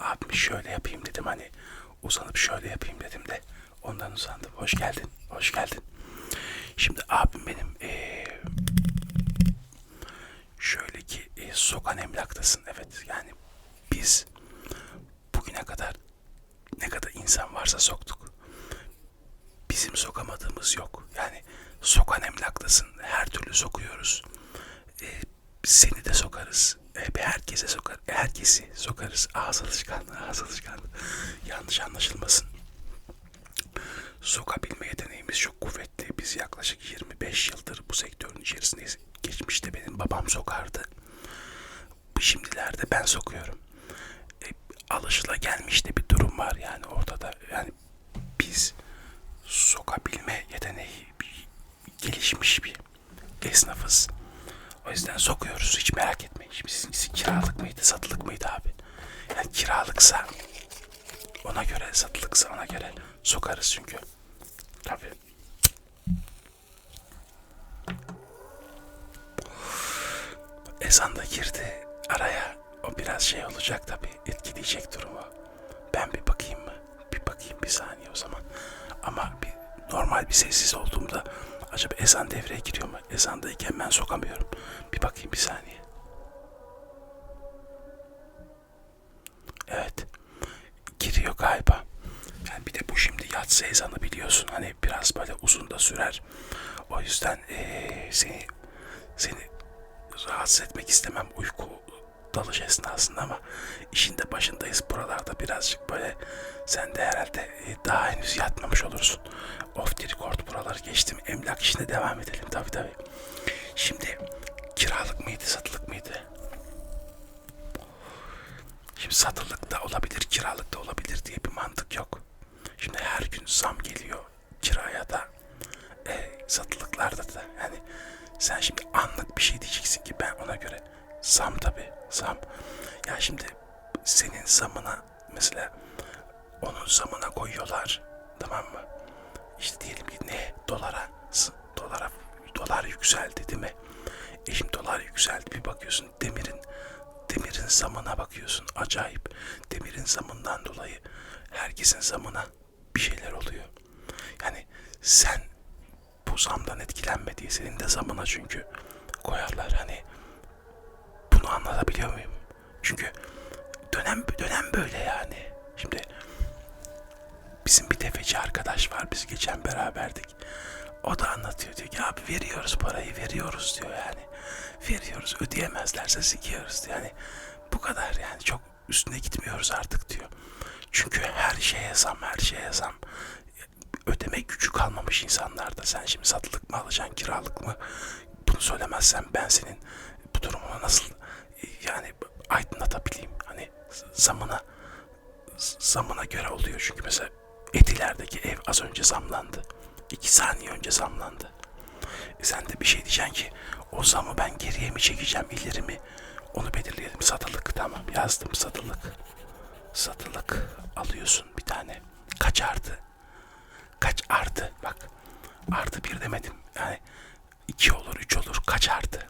abim şöyle yapayım dedim hani uzanıp şöyle yapayım dedim de ondan uzandım. Hoş geldin, hoş geldin. Şimdi abim benim eee, şöyle ki eee, sokan emlaktasın evet yani biz bugüne kadar ne kadar insan varsa soktuk. Bizim sokamadığımız yok. Yani sokan emlaktasın. Her türlü sokuyoruz. Ee, seni de sokarız. Ee, herkese sokar, herkesi sokarız. Ağız alışkanlığı, ağız alışkanlığı. Yanlış anlaşılmasın. Sokabilme yeteneğimiz çok kuvvetli. Biz yaklaşık 25 yıldır bu sektörün içerisindeyiz. Geçmişte benim babam sokardı. Şimdilerde ben sokuyorum. E, alışıla gelmiş de bir durum var yani ortada. Yani biz sokabilme yeteneği bir, gelişmiş bir esnafız. O yüzden sokuyoruz hiç merak etmeyin. Şimdi sizinkisi kiralık mıydı satılık mıydı abi? Yani kiralıksa ona göre satılıksa ona göre sokarız çünkü. Tabii. Ezan da girdi araya. O biraz şey olacak tabii. Etkileyecek durumu. Ben bir bakayım mı? Bir bakayım bir saniye o zaman. Ama bir normal bir sessiz olduğumda acaba ezan devreye giriyor mu? Ezandayken ben sokamıyorum. Bir bakayım bir saniye. Galiba. Yani bir de bu şimdi yatsı ezanı biliyorsun. Hani biraz böyle uzun da sürer. O yüzden eee, seni seni rahatsız etmek istemem uyku dalış esnasında ama işin de başındayız buralarda birazcık böyle sen de herhalde daha henüz yatmamış olursun. Off the record buraları geçtim. Emlak işine devam edelim tabii tabii. Şimdi kiralık mıydı satılık mıydı? Şimdi satılık da olabilir kiralık da olabilir diye bir mantık yok. Şimdi her gün zam geliyor kiraya da e, satılıklarda da yani sen şimdi anlık bir şey diyeceksin ki ben ona göre zam tabi zam. Ya şimdi senin zamına mesela onun zamına koyuyorlar tamam mı? İşte diyelim ki ne dolara dolara dolar yükseldi değil mi? E şimdi dolar yükseldi bir bakıyorsun demirin demirin zamına bakıyorsun acayip. Demirin zamından dolayı herkesin zamına bir şeyler oluyor. Yani sen bu zamdan etkilenme diye senin de zamına çünkü koyarlar hani bunu anlatabiliyor muyum? Çünkü dönem dönem böyle yani. Şimdi bizim bir tefeci arkadaş var biz geçen beraberdik. O da anlatıyor diyor ki abi veriyoruz parayı veriyoruz diyor yani. Veriyoruz ödeyemezlerse sikiyoruz diyor. Yani bu kadar yani çok üstüne gitmiyoruz artık diyor. Çünkü her şeye zam her şeye zam ödeme gücü kalmamış insanlarda. Sen şimdi satılık mı alacaksın, kiralık mı? Bunu söylemezsen ben senin bu durumunu nasıl yani aydınlatabileyim? Hani zamına zamına göre oluyor çünkü mesela Etiler'deki ev az önce zamlandı. İki saniye önce zamlandı. E sen de bir şey diyeceksin ki o zamı ben geriye mi çekeceğim ileri mi? Onu belirleyelim. Satılık tamam yazdım satılık. Satılık alıyorsun bir tane. Kaç artı? Kaç artı? Bak artı bir demedim. Yani iki olur, üç olur. Kaç artı?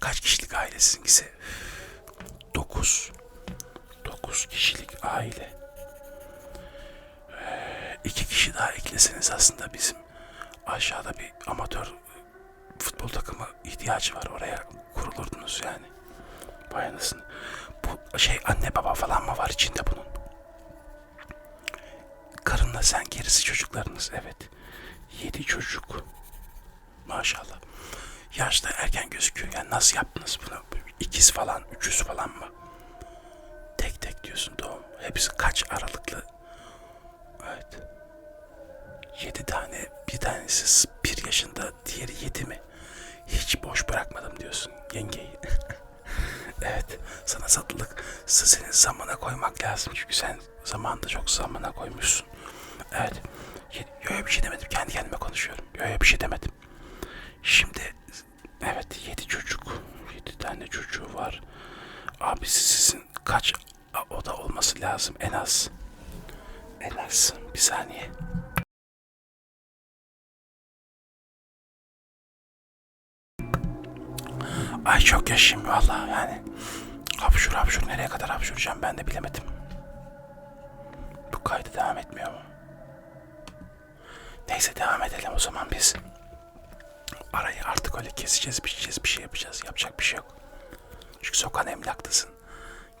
Kaç kişilik aile sizinkisi? Dokuz. Dokuz kişilik aile. Ee, iki kişi daha ekleseniz bizim aşağıda bir amatör futbol takımı ihtiyacı var. Oraya kurulurdunuz yani. Vay anasını. Bu şey anne baba falan mı var içinde bunun? Karınla sen gerisi çocuklarınız evet. Yedi çocuk. Maşallah. Yaşta erken gözüküyor. Yani nasıl yaptınız bunu? İkiz falan, üçüz falan mı? Tek tek diyorsun doğum. Hepsi kaç aralıklı? Evet. Yedi tane, bir tanesi bir yaşında, diğeri yedi mi? Hiç boş bırakmadım diyorsun yengeyi. evet, sana satılık senin zamana koymak lazım çünkü sen zamanında çok zamana koymuşsun. Evet, yok bir şey demedim, kendi kendime konuşuyorum. Yok bir şey demedim. Şimdi, evet yedi çocuk, yedi tane çocuğu var. Abi sizin kaç oda olması lazım en az? En az, bir saniye. Ay çok yaşayayım valla yani. Hapşur hapşur nereye kadar hapşuracağım ben de bilemedim. Bu kaydı devam etmiyor mu? Neyse devam edelim o zaman biz. Arayı artık öyle keseceğiz, biçeceğiz, bir şey yapacağız. Yapacak bir şey yok. Çünkü sokan emlaktasın.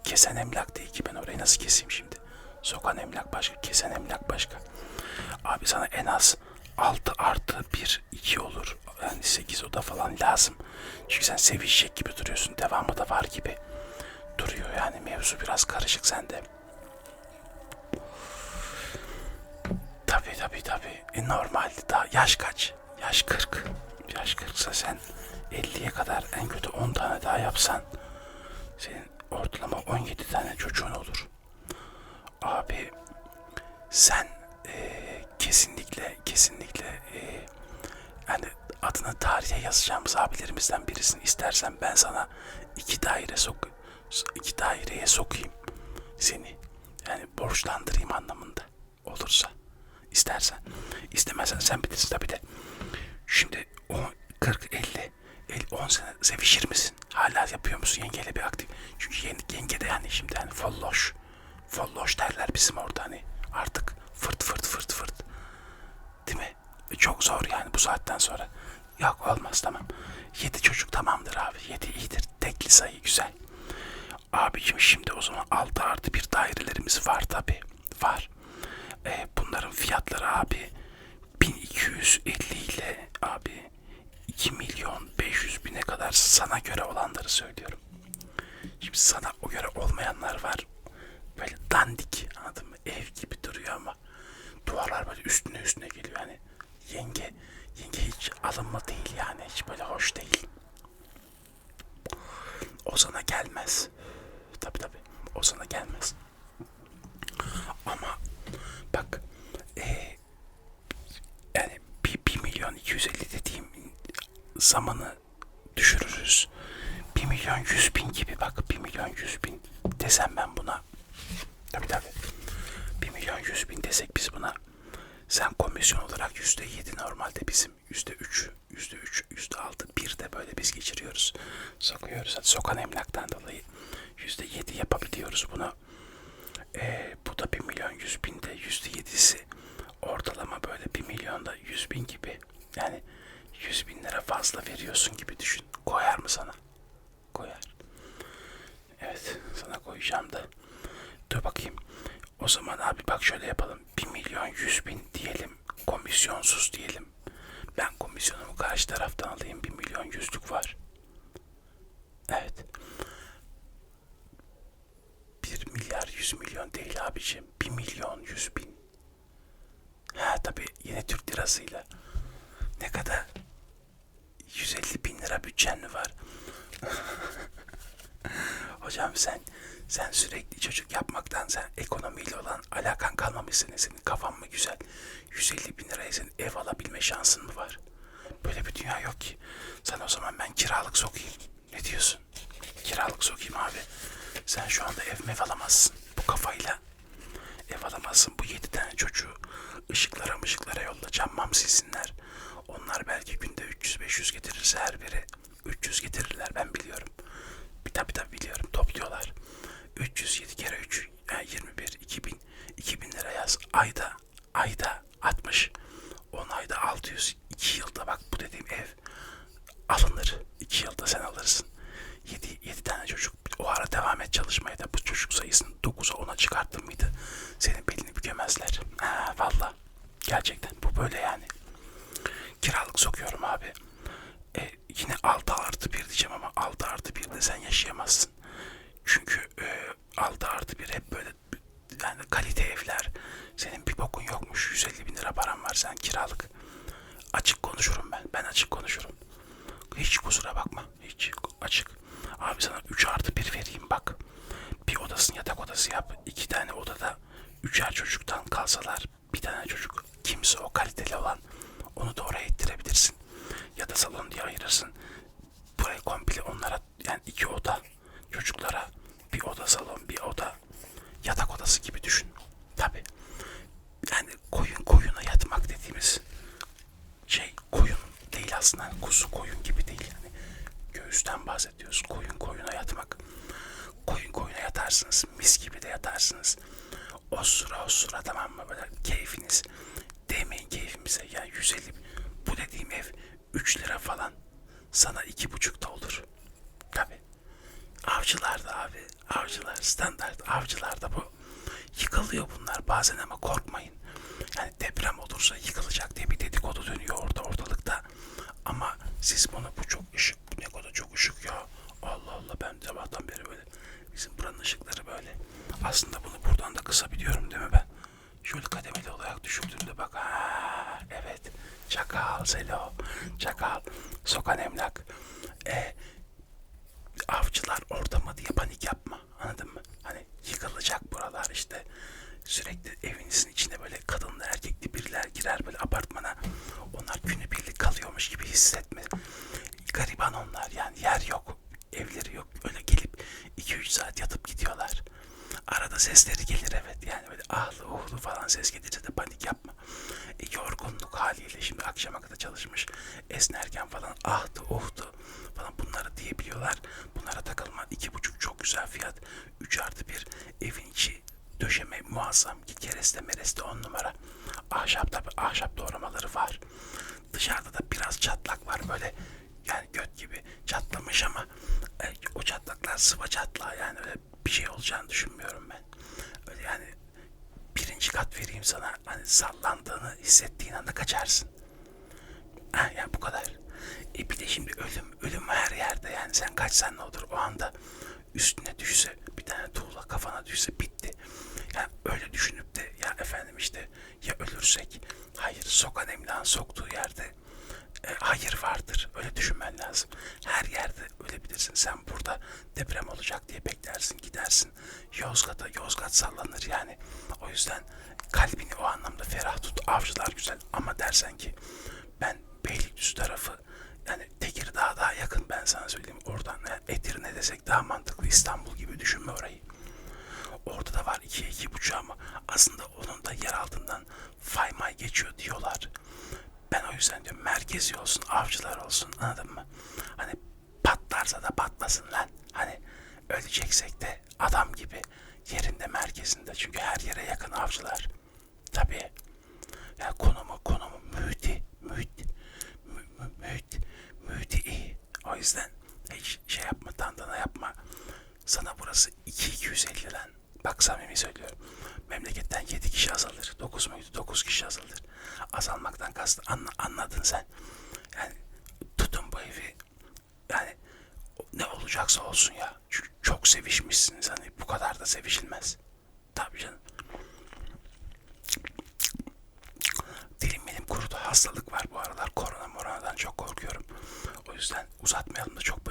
Kesen emlak değil ki ben orayı nasıl keseyim şimdi? Sokan emlak başka, kesen emlak başka. Abi sana en az 6 artı 1, 2 olur. Yani 8 oda falan lazım. Çünkü sen sevişecek gibi duruyorsun. Devamı da var gibi duruyor yani mevzu biraz karışık sende. Tabi tabi tabi. E, normal. Daha yaş kaç? Yaş 40. Yaş 40 ise sen 50'ye kadar en kötü 10 tane daha yapsan senin ortalama 17 tane çocuğun olur. Abi sen e, kesinlikle kesinlikle e, yani adını tarihe yazacağımız abilerimizden birisini istersen ben sana iki daire sok iki daireye sokayım seni. Yani borçlandırayım anlamında olursa istersen. İstemezsen sen bilirsin tabi de. Şimdi 10, 40, 50, 50, 10 sene sevişir misin? Hala yapıyor musun yengeyle bir aktif? Çünkü yenge, yenge de yani şimdi hani folloş. Folloş derler bizim orada hani artık fırt fırt fırt fırt. Değil mi? E, Çok zor yani bu saatten sonra. Yok olmaz tamam. Yedi çocuk tamamdır abi. Yedi iyidir. Tekli sayı güzel. Abicim şimdi o zaman 6 artı bir dairelerimiz var tabi. Var. E, bunların fiyatları abi 1250 ile abi 2 milyon 500 bine kadar sana göre olanları söylüyorum. Şimdi sana o göre olmayanlar var. Böyle dandik anladın mı? Ev gibi duruyor ama duvarlar böyle üstüne üstüne geliyor yani. Yenge, alınma değil yani. Hiç böyle hoş değil. O sana gelmez. Tabi tabi. O sana gelmez. Ama bak e, yani bir, bir milyon 250 dediğim zamanı düşürürüz. 1 milyon 100 bin gibi bak 1 milyon 100 bin desem ben buna. Tabi tabi. 1 milyon 100 bin desek biz buna. Sen komisyon olarak yüzde yedi normalde bizim yüzde üç, yüzde üç, yüzde altı, bir de böyle biz geçiriyoruz. Sokuyoruz. Hadi sokan emlaktan dolayı yüzde yedi yapabiliyoruz bunu. Ee, bu da bir milyon yüz binde yüzde yedisi ortalama böyle bir milyonda yüz bin gibi. Yani yüz bin lira fazla veriyorsun gibi düşün. Koyar mı sana? Koyar. Evet sana koyacağım da. Dur bakayım. O zaman abi bak şöyle yapalım. 1 milyon 100 bin diyelim. Komisyonsuz diyelim. Ben komisyonumu karşı taraftan alayım. 1 milyon yüzlük var. Evet. 1 milyar 100 milyon değil abicim. 1 milyon 100 bin. Ha tabi yine Türk lirasıyla. Ne kadar? 150 bin lira bütçen mi var? Hocam sen sen sürekli çocuk yapmaktan sen ekonomiyle olan alakan kalmamışsın. Senin kafan mı güzel? 150 bin liraya senin ev alabilme şansın mı var? Böyle bir dünya yok ki. Sen o zaman ben kiralık sokayım. Ne diyorsun? Kiralık sokayım abi. Sen şu anda ev mev alamazsın. Bu kafayla ev alamazsın. Bu yedi tane çocuğu ışıklara mışıklara yolla cammam silsinler. Onlar belki günde 300-500 getirirse her biri 300 getirirler ben biliyorum. Bir tabi tabi biliyorum topluyorlar. 307 kere 3 yani 21 2000 2000 lira yaz. Ayda ayda 60 10 ayda 600 2 yılda bak bu dediğim ev alınır. 2 yılda sen alırsın. 7, 7 tane çocuk o ara devam et çalışmaya da bu çocuk sayısını 9'a 10'a çıkarttın mıydı? Senin belini bükemezler. Ha valla gerçekten bu böyle yani. Kiralık sokuyorum abi. E, yine 6 artı 1 diyeceğim ama 6 artı 1'de sen yaşayamazsın. Çünkü e, 6 artı 1 hep böyle yani kalite evler. Senin bir bokun yokmuş. 150 bin lira param var sen kiralık. Açık konuşurum ben. Ben açık konuşurum. Hiç kusura bakma. Hiç açık. Abi sana 3 artı 1 vereyim bak. Bir odasını yatak odası yap. iki tane odada üçer çocuktan kalsalar bir tane çocuk kimse o kaliteli olan onu da oraya ittirebilirsin. Ya da salon diye ayırırsın. Burayı komple onlara yani iki oda çocuklara bir oda salon bir oda yatak odası gibi düşün. Tabi. Yani koyun koyuna yatmak dediğimiz şey koyun değil aslında. Yani kuzu koyun gibi değil yani. Göğüsten bahsediyoruz. Koyun koyuna yatmak. Koyun yatarsınız. Mis gibi de yatarsınız. O sıra o sıra tamam mı böyle keyfiniz. Keyfimize ya 150 bu dediğim ev 3 lira falan. Sana iki buçuk da olur. Tabi. Avcılarda abi. Avcılar standart avcılarda bu. Yıkılıyor bunlar bazen ama korkmayın. Yani deprem olursa yıkılacak diye bir dedikodu dönüyor orada ortalıkta. Ama siz bunu bu çok ışık bu ne kadar çok ışık ya. Allah Allah ben sabahtan beri böyle bizim buranın ışıkları böyle. Aslında bunu buradan da kısabiliyorum değil mi ben? Şöyle kademeli olarak düşürdüğümde bak. Ha, evet. Çakal Selo. Çakal. Sokan emlak. E, avcılar orada mı diye panik yapma. Anladın mı? Hani yıkılacak buralar işte. Sürekli evinizin içinde böyle kadınlı erkekli biriler girer böyle apartmana. Onlar günübirlik kalıyormuş gibi hissetme. Gariban onlar yani yer yok. Evleri yok. Öyle gelip 2-3 saat yatıp gidiyorlar. Arada sesleri gelir evet yani böyle ahlı uhlu falan ses gelince de panik yapma. E, yorgunluk haliyle şimdi akşama kadar çalışmış esnerken falan ahdı uhdu falan bunları diyebiliyorlar. Bunlara takılma. iki buçuk çok güzel fiyat. 3 artı bir evin içi döşeme muazzam. Git kereste mereste on numara. Ahşap tabi ahşap doğramaları var. Dışarıda da biraz çatlak var böyle yani göt gibi çatlamış ama e, o çatlaklar sıva çatlağı yani öyle bir şey olacağını düşünmüyorum ben. Öyle yani birinci kat vereyim sana hani sallandığını kaçarsın. Ha, yani bu kadar. E bir de şimdi ölüm, ölüm her yerde yani sen kaçsan ne olur o anda üstüne düşse bir tane tuğla kafana düşse bitti. Yani öyle düşünüp de ya efendim işte ya ölürsek hayır sokan emlakın soktuğu yerde e, hayır vardır. Öyle düşünmen lazım. Her yerde ölebilirsin. Sen burada deprem olacak diye beklersin, gidersin. Yozgat'a, Yozgat sallanır yani. O yüzden kalbini o anlamda ferah tut. Avcılar güzel ama dersen ki ben Beylikdüzü tarafı yani Tekirdağ daha yakın ben sana söyleyeyim. Oradan yani Edirne desek daha mantıklı. İstanbul gibi düşünme orayı. Orada da var iki iki buçuk ama aslında onun da yer altından fay may geçiyor diyorlar. Ben o yüzden diyorum merkezi olsun, avcılar olsun anladın mı? Hani patlarsa da patlasın lan. Hani öleceksek de adam gibi yerinde merkezinde. Çünkü her yere yakın avcılar. Tabii. Yani konumu konumu mühiti mühit mü, mü, mühit mühiti iyi. O yüzden hiç şey yapma tantana yapma. Sana burası 2250 lan. Bak samimi söylüyorum. Memleketten 7 kişi azalır. 9 muydu? 9 kişi azalır. Azalmaktan kastı. Anla, anladın sen. Yani tutun bu evi. Yani ne olacaksa olsun ya. Çünkü çok sevişmişsiniz. Hani bu kadar da sevişilmez. Tabii canım. Dilim benim kurudu. Hastalık var bu aralar. Korona moronadan çok korkuyorum. O yüzden uzatmayalım da çok